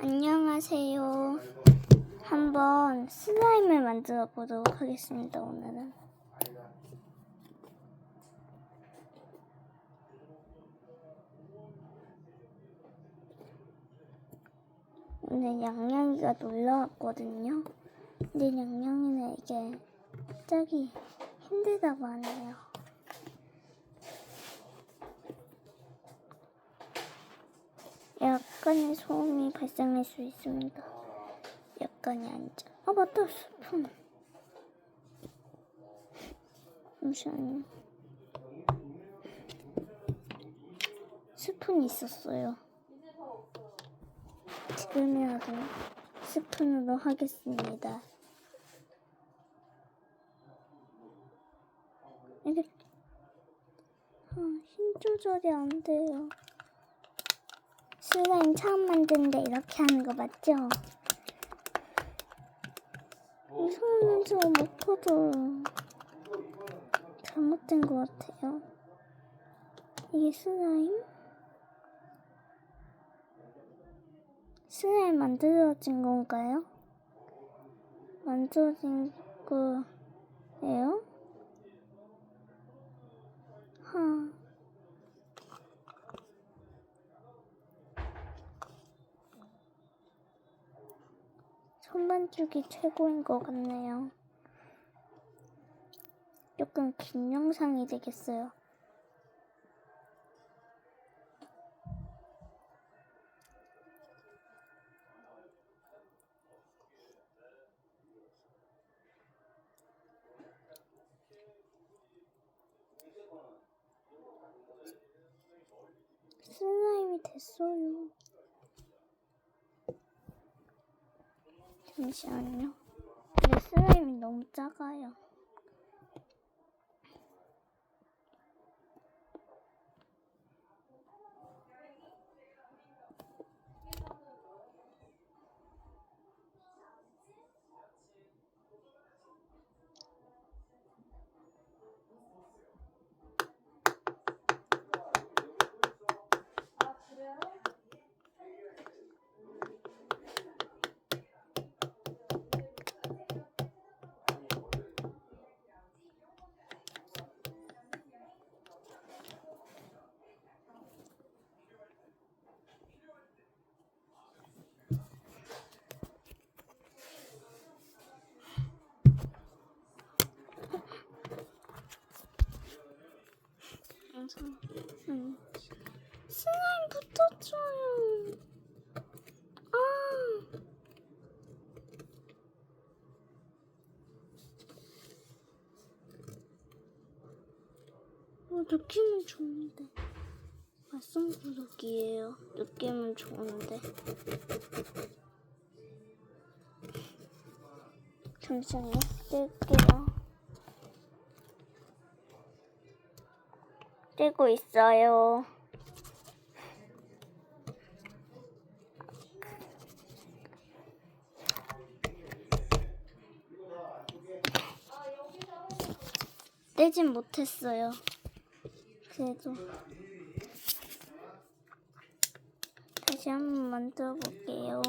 안녕하세요. 한번 슬라임을 만들어 보도록 하겠습니다, 오늘은. 오늘 양양이가 놀러 왔거든요. 근데 양양이는 이게 갑자기 힘들다고 하네요. 약간의 소음이 발생할 수 있습니다. 약간이 아니죠. 아 맞다 스푼. 잠시만요. 스푼이 있었어요. 지금이라도 스푼으로 하겠습니다. 이게 아, 힘 조절이 안 돼요. 슬라임 처음 만드는데 이렇게 하는 거 맞죠? 이상한 냄새가 못 퍼져요. 잘못된 것 같아요. 이게 슬라임? 슬라임 만들어진 건가요? 만들어진 거예요? 하. 선반죽이 최고인 것 같네요. 조금 긴 영상이 되겠어요. 슬라임이 됐어요. 잠시만요. 근데 슬라임이 너무 작아요. 영상. 음. 슬라임 붙었어요. 아. 어, 느낌은 좋은데. 맛성 구독이에요. 느낌은 좋은데. 잠시만요. 뜰게요. 뜨고 있어요. 떼진 못했어요. 그래도 다시 한번 만들어 볼게요.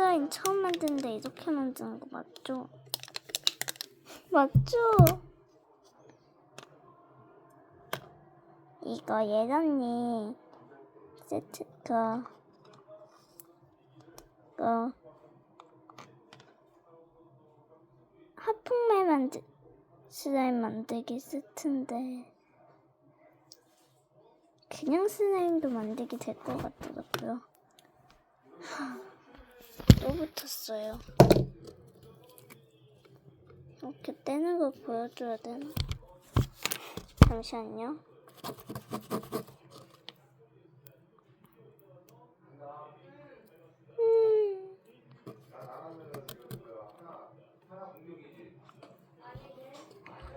슬라임 처음 만드는데 이렇게 만드는 거 맞죠? 맞죠? 이거 예전에 세트 그, 그 하품매 만들 슬라임 만들기 세트인데 그냥 슬라임도 만들게 될 것 같더라고요. 또 붙었어요. 이렇게 떼는 걸 보여줘야 되나? 잠시만요. 음.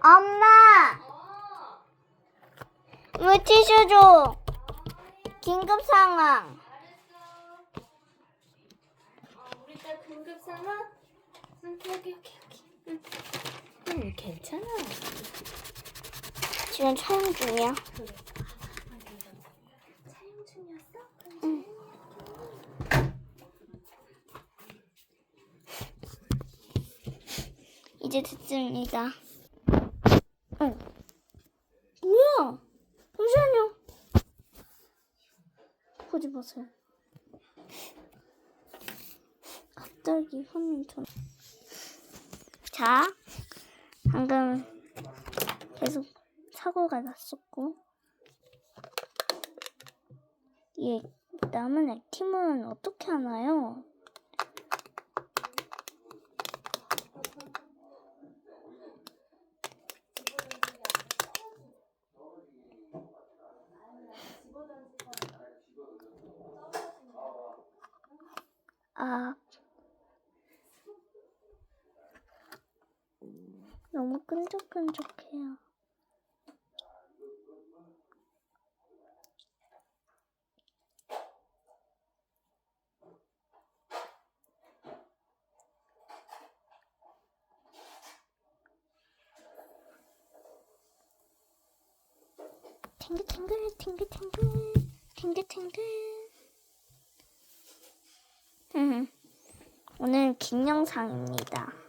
엄마! 물티슈 줘! 긴급 상황! 상황? 응, 여기 여기 여기. 응. 응, 괜찮아. 지금 촬영 중이야. 촬영 중이었어? 응. 이제 됐습니다. 응. 뭐야? 잠시만요. 보지 마세요. 갑자기 화면 전. 자, 방금 계속 사고가 났었고, 이 남은 액티은 어떻게 하나요? 아, 너무 끈적끈적해요. 탱글탱글 탱글탱글 탱글탱글 음, 오늘 긴 영상입니다.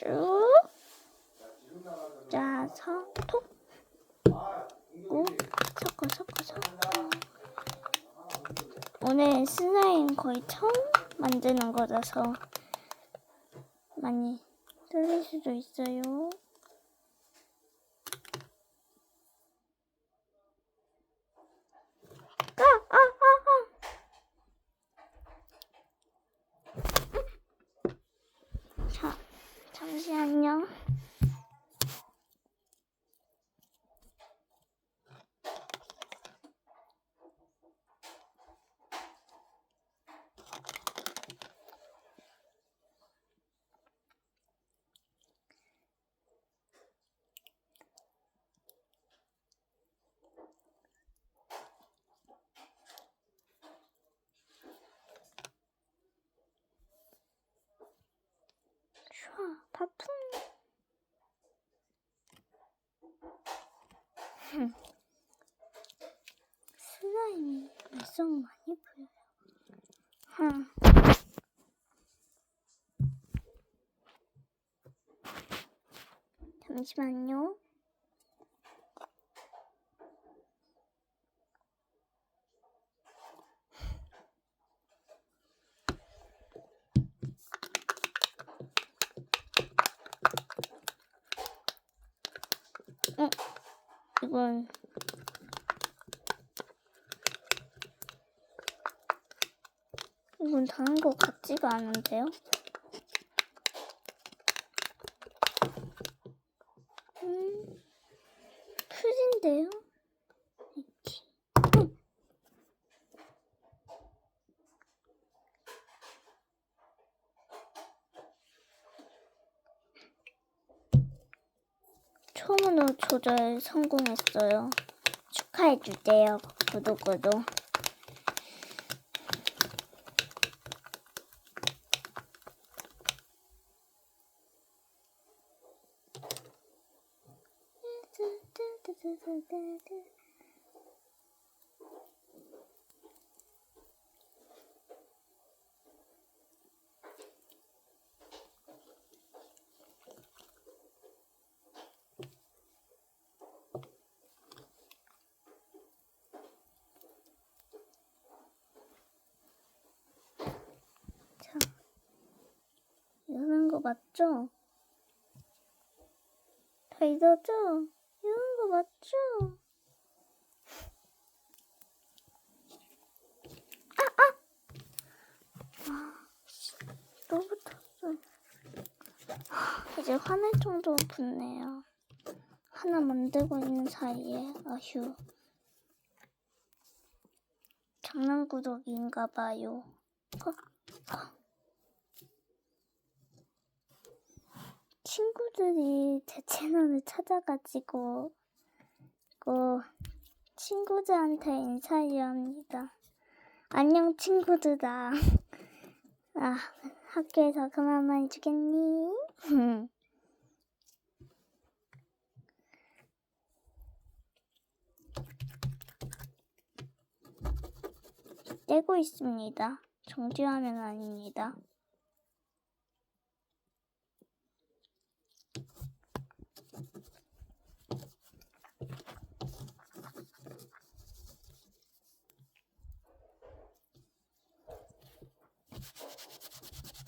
쭉. 짜서 톡 고, 섞어 섞어 섞어. 오늘 슬라임 거의 처음 만드는 거라서 많이 틀릴 수도 있어요. 아, 아, 아, 아. 자, 잠시만요. 흠. 슬라임이 말썽 많이. 흠. 잠시만요. 이건 이건 다른 것 같지가 않은데요? 음, 풀인데요? 이렇게. 음. 처음으로 조절 성공했어요. 축하해주세요. 구독 구독. 거 맞죠? 다 잊었죠? 이러는 거 맞죠? 아, 아! 아, 씨, 또 붙었어. 하, 이제 화낼 정도로 붙네요. 하나 만들고 있는 사이에, 아휴. 장난구독인가 봐요. 어, 어. 친구들이 제 채널을 찾아가지고 그 친구들한테 인사해야 합니다. 안녕 친구들아. 아, 학교에서 그만 많이 주겠니? 떼고 있습니다. 정지화면 아닙니다.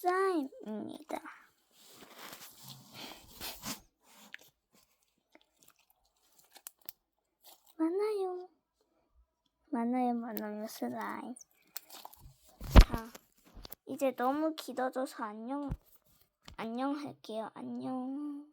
14입니다. 많아요. 많아요, 많아요, 슬라임. 자, 이제 너무 길어져서 안녕, 안녕 할게요. 안녕.